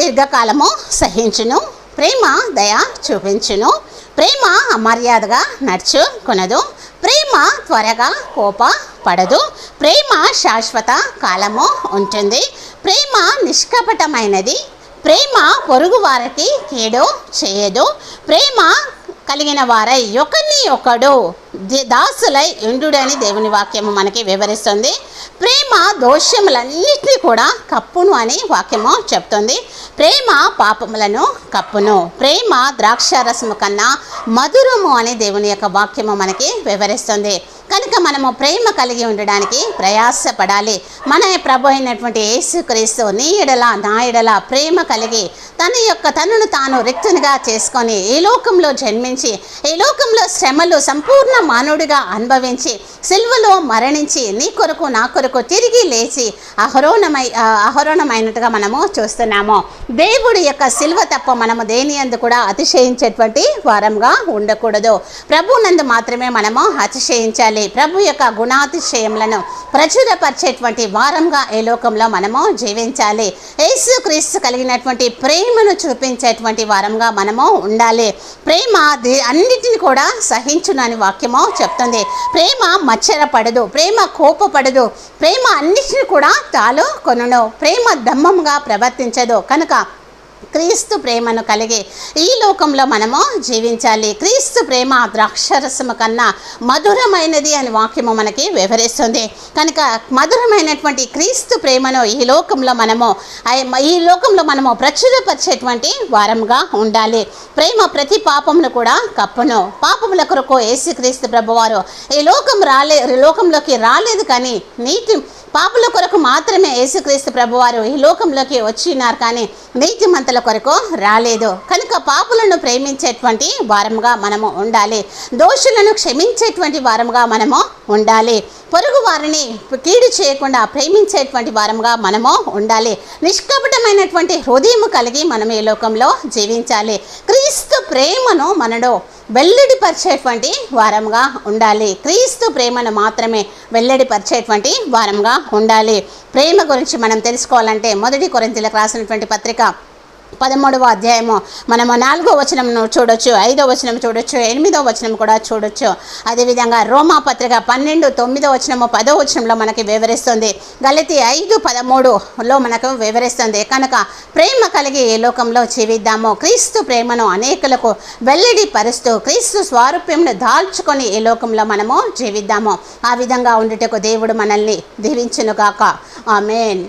దీర్ఘకాలము సహించును ప్రేమ దయ చూపించును. ప్రేమ అమర్యాదగా నడుచుకునదు ప్రేమ త్వరగా కోప పడదు ప్రేమ శాశ్వత కాలము ఉంటుంది ప్రేమ నిష్కపటమైనది. ప్రేమ పొరుగు వారికి కీడు చేయదు ప్రేమ కలిగిన వారై ఒకరిని ఒకడు దాసులై ఉండుడని దేవుని వాక్యము మనకి వివరిస్తుంది. ప్రేమ దోషములన్నిటినీ కూడా కప్పును అని వాక్యము చెప్తుంది. ప్రేమ పాపములను కప్పును. ప్రేమ ద్రాక్షారసము కన్నా మధురము అనే దేవుని యొక్క వాక్యము మనకి వివరిస్తుంది. కనుక మనము ప్రేమ కలిగి ఉండడానికి ప్రయాసపడాలి. మన ప్రభు అయినటువంటి యేసుక్రీస్తు నీ ఎడల నా ఎడల ప్రేమ కలిగి తన యొక్క తనను తాను రిక్తునిగా చేసుకొని ఈ లోకంలో జన్మించి ఈ లోకంలో శ్రమలు సంపూర్ణ మానవుడిగా అనుభవించి సిల్వలో మరణించి నీ కొరకు నా కొరకు తిరిగి లేచి అహరోణమై అహరోణమైనట్టుగా మనము చూస్తున్నాము. దేవుడి యొక్క సిల్వ తప్ప మనము దేని అందు కూడా అతిశయించేటువంటి వారంగా ఉండకూడదు. ప్రభునందు మాత్రమే మనము అతిశయించాలి. ప్రభు యొక్క గుణాతిశయములను ప్రచురపరిచేటువంటి వారంగా ఏ లోకంలో మనము జీవించాలి. యేసు క్రీస్తు కలిగినటువంటి ప్రేమను చూపించేటువంటి వారంగా మనము ఉండాలి. ప్రేమ అన్నిటిని కూడా సహించునని వాక్యము చెప్తుంది. ప్రేమ మచ్చరపడదు ప్రేమ కోపపడదు ప్రేమ అన్నిటిని కూడా తాలో కొనును. ప్రేమ దమ్మంగా ప్రవర్తించదు. కనుక క్రీస్తు ప్రేమను కలిగి ఈ లోకంలో మనము జీవించాలి. క్రీస్తు ప్రేమ ద్రాక్షరసము కన్నా మధురమైనది అని వాక్యము మనకి వివరిస్తుంది. కనుక మధురమైనటువంటి క్రీస్తు ప్రేమను ఈ లోకంలో మనము ఈ లోకంలో మనము ప్రచురపరిచేటువంటి వారంగా ఉండాలి. ప్రేమ ప్రతి పాపమును కూడా కప్పును. పాపముల కొరకు యేసుక్రీస్తు ప్రభువారు ఈ లోకం రాలే లోకంలోకి రాలేదు కానీ నీతి పాపుల కొరకు మాత్రమే యేసుక్రీస్తు ప్రభువారు ఈ లోకంలోకి వచ్చినారు కానీ నీతిమంతుల కొరకు రాలేదు. కనుక పాపులను ప్రేమించేటువంటి వారముగా మనము ఉండాలి. దోషులను క్షమించేటువంటి వారముగా మనము ఉండాలి. పొరుగు వారిని కీడు చేయకుండా ప్రేమించేటువంటి వారముగా మనము ఉండాలి. నిష్కపటమైనటువంటి హృదయం కలిగి మనం ఈ లోకంలో జీవించాలి. క్రీ ప్రేమను మనలో వెల్లడిపరిచేటువంటి వారంగా ఉండాలి. క్రీస్తు ప్రేమను మాత్రమే వెల్లడిపరిచేటువంటి వారంగా ఉండాలి. ప్రేమ గురించి మనం తెలుసుకోవాలంటే మొదటి కొరింతలకు రాసినటువంటి పత్రిక పదమూడవ అధ్యాయము. మనము నాలుగో వచనం చూడొచ్చు ఐదో వచనం చూడొచ్చు ఎనిమిదో వచనం కూడా చూడొచ్చు. అదేవిధంగా రోమా పత్రిక పన్నెండు తొమ్మిదో వచనము పదో వచనంలో మనకి వివరిస్తుంది. గలతి ఐదు పదమూడులో మనకు వివరిస్తుంది. కనుక ప్రేమ కలిగి ఏ లోకంలో జీవిద్దాము. క్రీస్తు ప్రేమను అనేకులకు వెల్లడి పరుస్తూ క్రీస్తు స్వారూప్యంను దాల్చుకొని ఏ లోకంలో మనము జీవిద్దాము. ఆ విధంగా ఉండుటకు దేవుడు మనల్ని దీవించునుగాక. ఆమెన్.